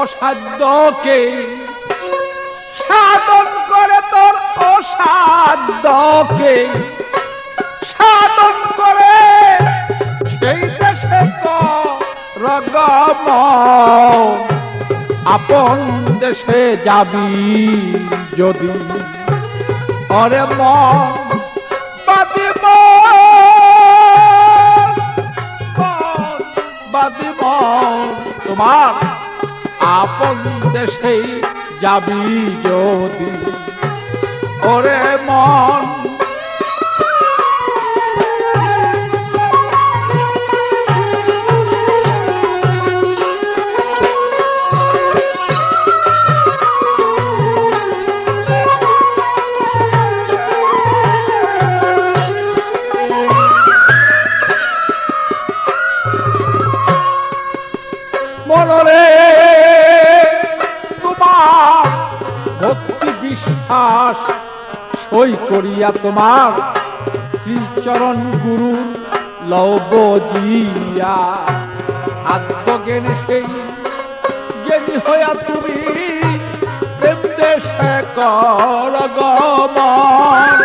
অসাধ্যকে সাধন করে তোর অসাধ্যকে সাধন করে সেই দেশে রগম। আপন দেশে যাবি যদি অরে বাদিব। বাদিব। তোমার আপন দেশেই যাবি যদি। ওরে মন সই করিয়া তোমার শ্রীচরণ গুরু লব জিয়া আত্মজ্ঞান সেই জ্ঞানী হইয়া তুমি প্রেম দেশে কর গমন।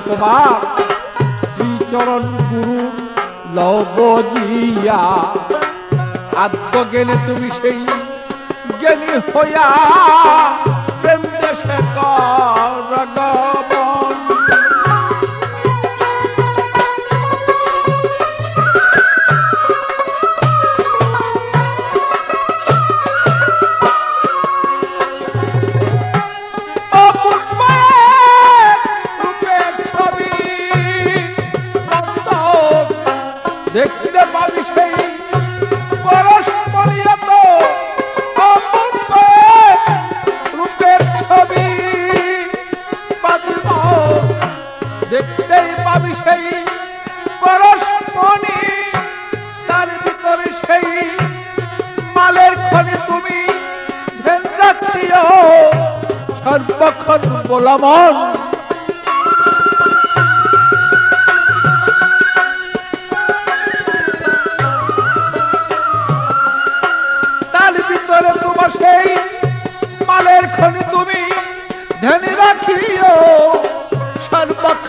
তোমার শ্রীচরণ গুরু লবজিয়া আত্মজ্ঞানে তুমি সেই জ্ঞানী হইয়া প্রেম দেশে কর দেখতেই পাবি সেই পরস্পরি তার ভিতরে সেই মালের খনি তুমি ধ্যান রাখিও সর্বক্ষণ বলামন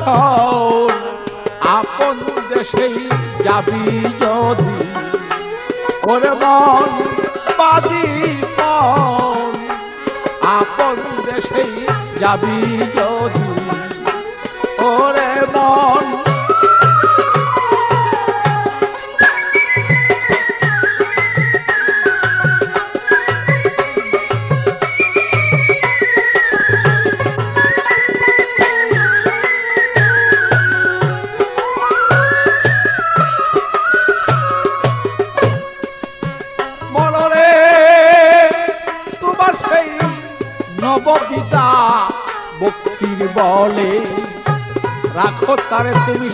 সর্বক্ষণ আপন দেশেই যাবি যদি। ওরে মন মন আপন দেশেই যাবি যদি।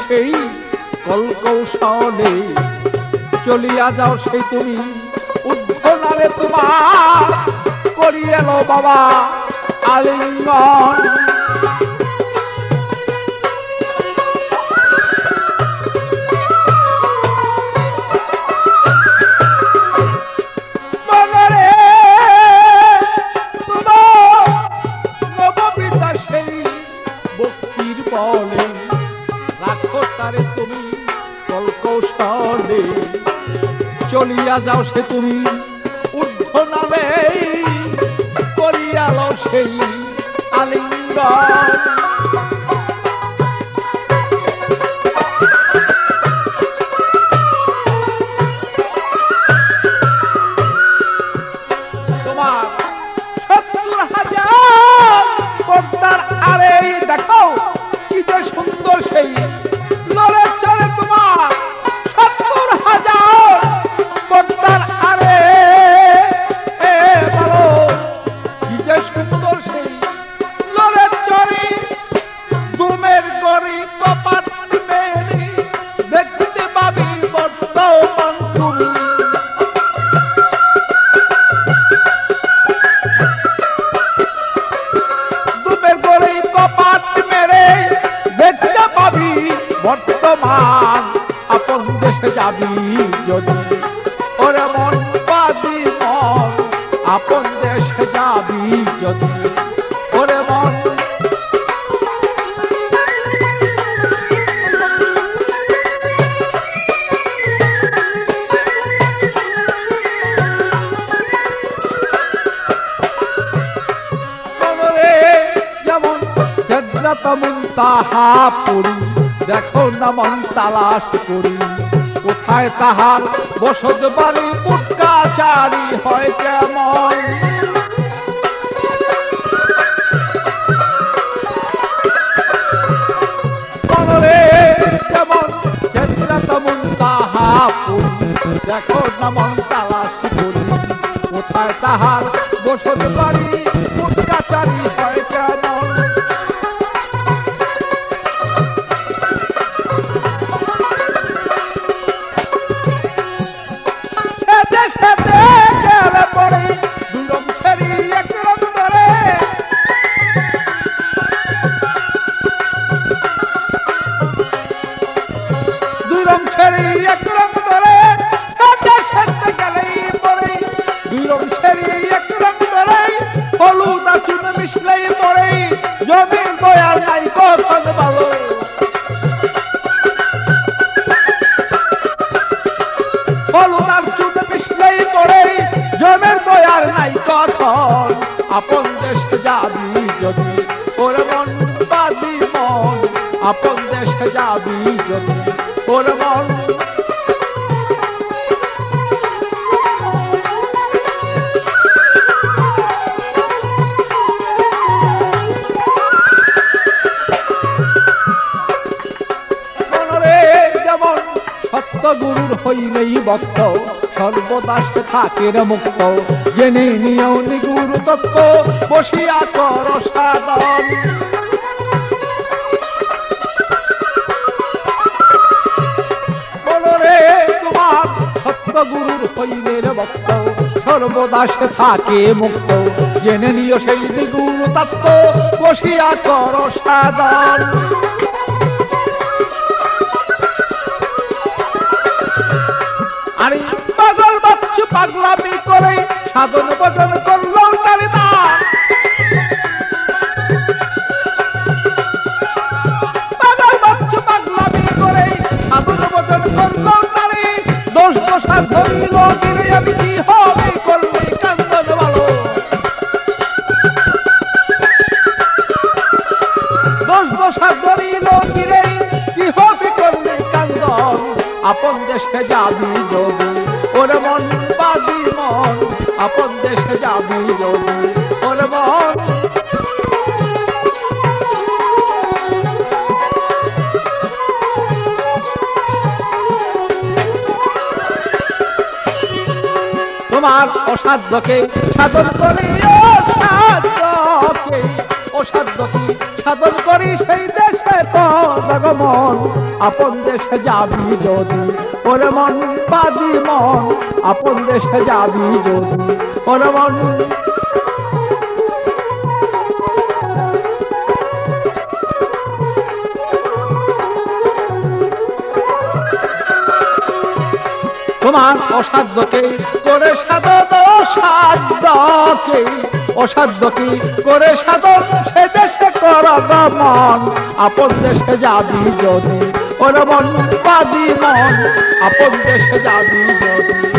সেই কলকৌশলে চলিয়া যাও সেই তুমি উদ্ধনারে তোমার করিয়ে বাবা আলিঙ্গন। চলিয়া যাও সে তুমি ঊর্ধ্ব নামে করিয়ালো সেই আলিঙ্গন। আপন দেশে যাবি যদি। ওরে মন। মুন্তাহা পড়ি দেখো না মন তালাশ করি। কোথায় তাহার বসত বাড়ি উটকাচারি হয় কেমন? দেখো না মন তালাশ কোথায় তাহার বসতে বাড়ি? আপন দেশে যাবি যদি ওর মন গুরুর ভক্ত সর্বদা সে থাকে রে মুক্ত। জেনে নিয়েও নিগুর তত্ত্ব, বসিয়া কর সাধন। গুরুর হইলে রে ভক্ত সর্বদা সে থাকে মুক্ত। জেনে নিও সেই দ্বিগুণ তত্ত্ব, বসিয়া কর সাধন। আরে পাগল বাচ্চু পাগলামি করে সাধন ভজন করল আপন দেশে যাবি যদি। ওরে মন বাদি মন, আপন দেশে যাবি যদি। ওরে মন। তোমার অসাধ্যকে সাধন করি অসাধ্যকে অসাধ্যকে সাধন করি সেই দেশে আপন দেশে যাবি যদি মন বাদি মন। আপন দেশে যাবি যদি মন তোমার অসাধ্যকে করে সাধন অসাধ্যকে অসাধ্যকে করে সাধন? সে দেশে কর মন আপন দেশে যাবি যদি, ওর মন বাদি মন। আপন দেশে যাবি যদি